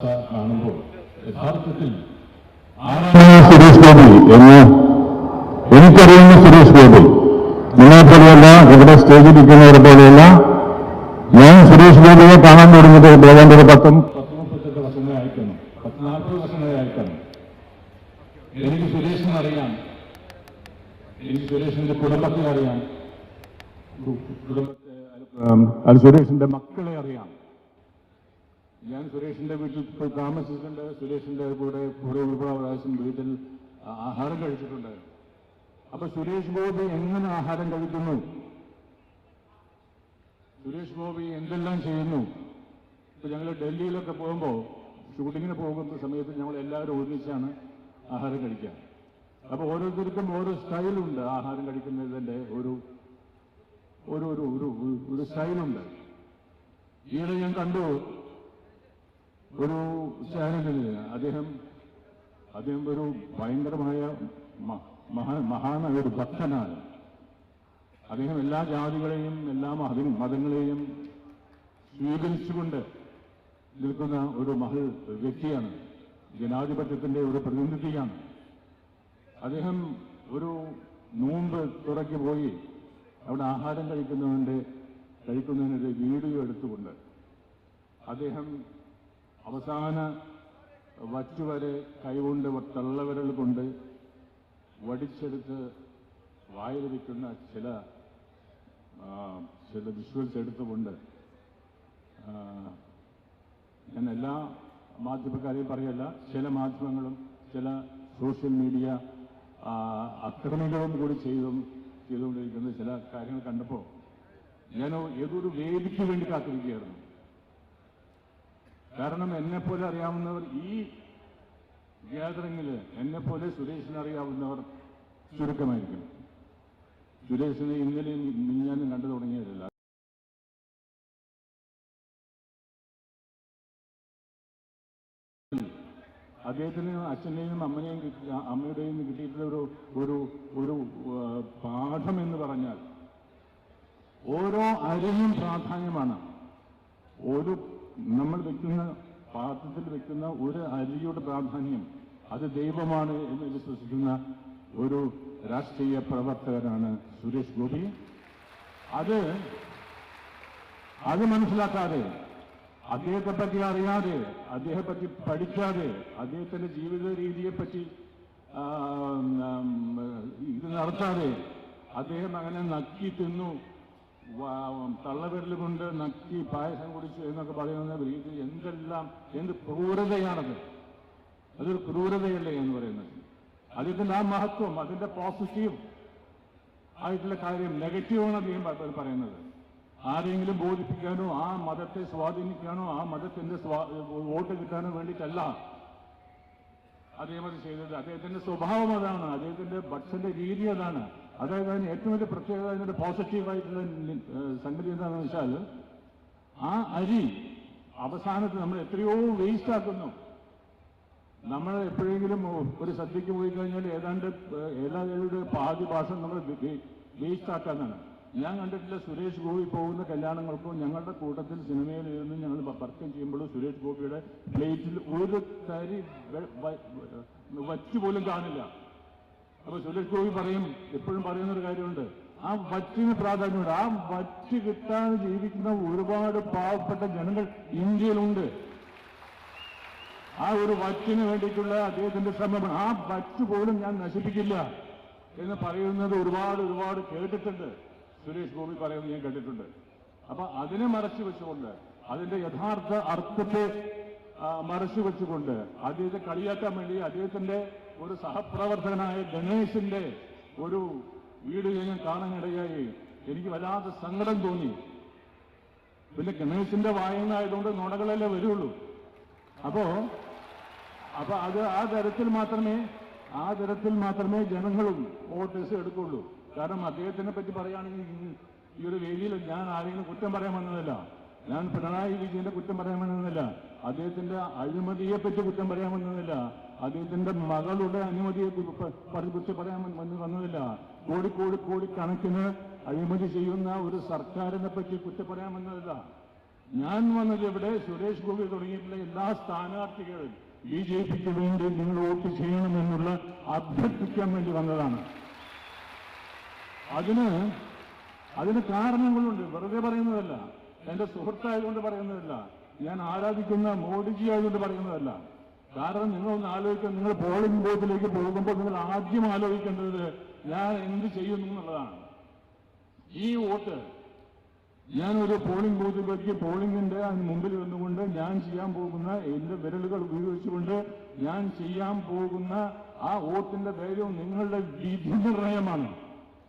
കാണുമ്പോൾ യഥാർത്ഥത്തിൽ സുരേഷ് ഗോപി എന്ന് എനിക്കറിയുന്ന സുരേഷ് ഗോപി? നിങ്ങളെ പോലെയല്ല ഇവിടെ സ്റ്റേജിൽ ഇരിക്കുന്നവരെ പോലെയല്ല ഞാൻ സുരേഷ് ഗോപിയെ കാണാൻ തുടങ്ങിയത് ഏതാണ്ട് ഒരു പത്തും പത്ത് മുപ്പത്തെട്ട് വർഷങ്ങളെ അയക്കുന്നു പത്ത് നാൽപ്പത് വർഷങ്ങളെ അയക്കുന്നു എനിക്ക് സുരേഷിനെ അറിയാം. എനിക്ക് സുരേഷിന്റെ കുടുംബത്തെ അറിയാം. കുടുംബത്തെ സുരേഷിന്റെ മക്കളെ അറിയാം. ഞാൻ സുരേഷിന്റെ വീട്ടിൽ ഇപ്പോൾ താമസിച്ചിട്ടുണ്ട്. സുരേഷിന്റെ കൂടെ ഒരുപാട് പ്രാവശ്യം വീട്ടിൽ ആഹാരം കഴിച്ചിട്ടുണ്ട്. അപ്പൊ സുരേഷ് ഗോപി എങ്ങനെ ആഹാരം കഴിക്കുന്നു? സുരേഷ് ഗോപി എന്തെല്ലാം ചെയ്യുന്നു? ഇപ്പൊ ഞങ്ങൾ ഡൽഹിയിലൊക്കെ പോകുമ്പോൾ ഷൂട്ടിങ്ങിന് പോകുന്ന സമയത്ത് ഞങ്ങൾ എല്ലാവരും ഒരുമിച്ചാണ് ആഹാരം കഴിക്കുക. അപ്പൊ ഓരോരുത്തർക്കും ഓരോ സ്റ്റൈലുണ്ട് ആഹാരം കഴിക്കുന്നതിന്റെ ഒരു ഒരു ഒരു ഒരു സ്റ്റൈലുണ്ട്. ഈയിടെ ഞാൻ കണ്ടു ഒരു ചാനലിൽ അദ്ദേഹം അദ്ദേഹം ഒരു ഭയങ്കരമായ മഹാ മഹാനായ ഒരു ഭക്തനാണ്. അദ്ദേഹം എല്ലാ ജാതികളെയും എല്ലാ മത മതങ്ങളെയും സ്വീകരിച്ചുകൊണ്ട് നിൽക്കുന്ന ഒരു മഹൽ വ്യക്തിയാണ്. ജനാധിപത്യത്തിന്റെ ഒരു പ്രതിനിധിയാണ്. അദ്ദേഹം ഒരു നോമ്പ് തുറക്കി പോയി അവിടെ ആഹാരം കഴിക്കുന്നതിന്റെ കഴിക്കുന്നതിനൊരു വീഡിയോ എടുത്തുകൊണ്ട് അദ്ദേഹം അവസാന വറ്റുവരെ കൈകൊണ്ട് തള്ളവിരൽ കൊണ്ട് വടിച്ചെടുത്ത് വായിലിരിക്കുന്ന ചില ചില വിഷ്വൽസ് എടുത്തുകൊണ്ട് ഞാൻ എല്ലാ മാധ്യമക്കാരെയും പറയല്ല ചില മാധ്യമങ്ങളും ചില സോഷ്യൽ മീഡിയ അക്രമികളും കൂടി ചെയ്തും ചെയ്തുകൊണ്ടിരിക്കുന്ന ചില കാര്യങ്ങൾ കണ്ടപ്പോൾ ഞാൻ ഏതൊരു വേദിക്ക് വേണ്ടി കാത്തിരിക്കുകയായിരുന്നു. കാരണം എന്നെ പോലെ അറിയാവുന്നവർ ഈ ഗ്യാതറിംഗിൽ എന്നെ പോലെ സുരേഷിനെ അറിയാവുന്നവർ ചുരുക്കമായിരിക്കും. സുരേഷിനെ ഇന്നലെ മിഞ്ഞാനും കണ്ടു തുടങ്ങിയതല്ല. അദ്ദേഹത്തിന് അച്ഛനെയും അമ്മനെയും അമ്മയുടെയും കിട്ടിയിട്ടുള്ള ഒരു ഒരു ഒരു പാഠം എന്ന് പറഞ്ഞാൽ ഓരോ അരിയും പ്രാധാന്യമാണ്. ഒരു നമ്മൾ വെക്കുന്ന പാത്രത്തിൽ വെക്കുന്ന ഒരു അരിയുടെ പ്രാധാന്യം അത് ദൈവമാണ് എന്ന് വിശ്വസിക്കുന്ന ഒരു രാഷ്ട്രീയ പ്രവർത്തകനാണ് സുരേഷ് ഗോപി. അത് അത് മനസ്സിലാക്കാതെ അദ്ദേഹത്തെ പറ്റി അറിയാതെ അദ്ദേഹത്തെ പറ്റി പഠിക്കാതെ അദ്ദേഹത്തിന്റെ ജീവിത രീതിയെ പറ്റി ഇത് നടത്താതെ അദ്ദേഹം അങ്ങനെ നക്കി തിന്നു തള്ളവിരൽ കൊണ്ട് നക്കി പായസം കുടിച്ചു എന്നൊക്കെ പറയുന്ന രീതി എന്തെല്ലാം എന്ത് ക്രൂരതയാണത്. അതൊരു ക്രൂരതയല്ലേ എന്ന് പറയുന്നത്. അതിന്റെ ആ മഹത്വം അതിന്റെ പോസിറ്റീവ് ആയിട്ടുള്ള കാര്യം നെഗറ്റീവാണ് അദ്ദേഹം പറയുന്നത്. ആരെങ്കിലും ബോധിപ്പിക്കാനോ ആ മതത്തെ സ്വാധീനിക്കാനോ ആ മതത്തിന്റെ വോട്ട് കിട്ടാനോ വേണ്ടിയിട്ടല്ല അദ്ദേഹം അത് ചെയ്തത്. അദ്ദേഹത്തിന്റെ സ്വഭാവം അതാണ്. അദ്ദേഹത്തിന്റെ ഭക്ഷന്റെ രീതി അതാണ്. അതായത് അതിന് ഏറ്റവും വലിയ പ്രത്യേകത അതിനൊരു പോസിറ്റീവായിട്ടുള്ള സംഗതി എന്താണെന്ന് വെച്ചാൽ ആ അരി അവസാനത്ത് നമ്മൾ എത്രയോ വേസ്റ്റ് ആക്കുന്നു നമ്മൾ എപ്പോഴെങ്കിലും ഒരു സദ്യക്ക് പോയി കഴിഞ്ഞാൽ ഏതാണ്ട് ഏതാണ്ട് പാതി ഭാഷം നമ്മൾ വേസ്റ്റ് ആക്കാന്നാണ് ഞാൻ കണ്ടിട്ടില്ല സുരേഷ് ഗോപി പോകുന്ന കല്യാണങ്ങൾക്കും ഞങ്ങളുടെ കൂട്ടത്തിൽ സിനിമയിൽ ഇരുന്ന് ഞങ്ങൾ പർക്കം ചെയ്യുമ്പോഴും സുരേഷ് ഗോപിയുടെ പ്ലേറ്റിൽ ഒരു തരി വെ- പോലും കാണില്ല അപ്പൊ സുരേഷ് ഗോപി പറയും എപ്പോഴും പറയുന്ന ഒരു കാര്യമുണ്ട്. ആ വറ്റിന് പ്രാധാന്യമുണ്ട്. ആ വറ്റ് കിട്ടാൻ ജീവിക്കുന്ന ഒരുപാട് പാവപ്പെട്ട ജനങ്ങൾ ഇന്ത്യയിലുണ്ട്. ആ ഒരു വറ്റിന് വേണ്ടിയിട്ടുള്ള അദ്ദേഹത്തിന്റെ ശ്രമമാണ്. ആ വറ്റ് പോലും ഞാൻ നശിപ്പിക്കില്ല എന്ന് പറയുന്നത് ഒരുപാട് ഒരുപാട് കേട്ടിട്ടുണ്ട്. സുരേഷ് ഗോപി പറയുന്നത് ഞാൻ കേട്ടിട്ടുണ്ട്. അപ്പൊ അതിനെ മറച്ചു വെച്ചുകൊണ്ട് അതിന്റെ യഥാർത്ഥ അർത്ഥത്തെ മറച്ചു വെച്ചുകൊണ്ട് അദ്ദേഹത്തെ കളിയാക്കാൻ വേണ്ടി അദ്ദേഹത്തിന്റെ ഒരു സഹപ്രവർത്തകനായ ഗണേശിന്റെ ഒരു വീഡിയോ ഞാൻ കാണാനിടയായി. എനിക്ക് വല്ലാതെ സങ്കടം തോന്നി. പിന്നെ ഗണേശിന്റെ വായനായതുകൊണ്ട് നുണകളല്ലേ വരുള്ളൂ. അപ്പോ അപ്പൊ അത് ആ തരത്തിൽ മാത്രമേ ആ തരത്തിൽ മാത്രമേ ജനങ്ങളും വോട്ടേഴ്സ് എടുക്കുള്ളൂ. കാരണം അദ്ദേഹത്തിനെ പറ്റി പറയുകയാണെങ്കിൽ ഈ ഒരു വേദിയിൽ ഞാൻ ആരെങ്കിലും കുറ്റം പറയാൻ വന്നതല്ല. ഞാൻ പിണറായി വിജയന്റെ കുറ്റം പറയാൻ വന്നതല്ല. അദ്ദേഹത്തിന്റെ അഴിമതിയെ പറ്റി കുറ്റം പറയാൻ വന്നതല്ല. അദ്ദേഹത്തിന്റെ മകളുടെ അനുമതിയെ കു- പ- പറ്റി കുറിച്ച് പറയാൻ വന്ന് കോടി കോടിക്കണക്കിന് അഴിമതി ചെയ്യുന്ന ഒരു സർക്കാരിനെ പറ്റി കുറ്റം പറയാൻ വന്നതല്ല. ഞാൻ വന്നത് ഇവിടെ സുരേഷ് ഗോപി തുടങ്ങിയിട്ടുള്ള എല്ലാ സ്ഥാനാർത്ഥികളും ബി ജെ പിക്ക് വേണ്ടി നിങ്ങൾ വോട്ട് ചെയ്യണമെന്നുള്ള അഭ്യർത്ഥിക്കാൻ വേണ്ടി വന്നതാണ്. അതിന് അതിന് കാരണങ്ങളുണ്ട്. വെറുതെ പറയുന്നതല്ല. എന്റെ സുഹൃത്തായതുകൊണ്ട് പറയുന്നതല്ല. ഞാൻ ആരാധിക്കുന്ന മോഡിജി ആയതുകൊണ്ട് പറയുന്നതല്ല. കാരണം നിങ്ങളൊന്ന് ആലോചിക്കുക നിങ്ങൾ പോളിംഗ് ബൂത്തിലേക്ക് പോകുമ്പോൾ നിങ്ങൾ ആദ്യം ആലോചിക്കേണ്ടത് ഞാൻ എന്ത് ചെയ്യുന്നു എന്നുള്ളതാണ്. ഈ വോട്ട് ഞാൻ ഒരു പോളിംഗ് ബൂത്തിലേക്ക് പോളിംഗിന്റെ അതിന് മുമ്പിൽ നിന്നുകൊണ്ട് ഞാൻ ചെയ്യാൻ പോകുന്ന എന്റെ വിരലുകൾ ഉപയോഗിച്ചുകൊണ്ട് ഞാൻ ചെയ്യാൻ പോകുന്ന ആ വോട്ടിന്റെ ധൈര്യം നിങ്ങളുടെ വിധി നിർണയമാണ്.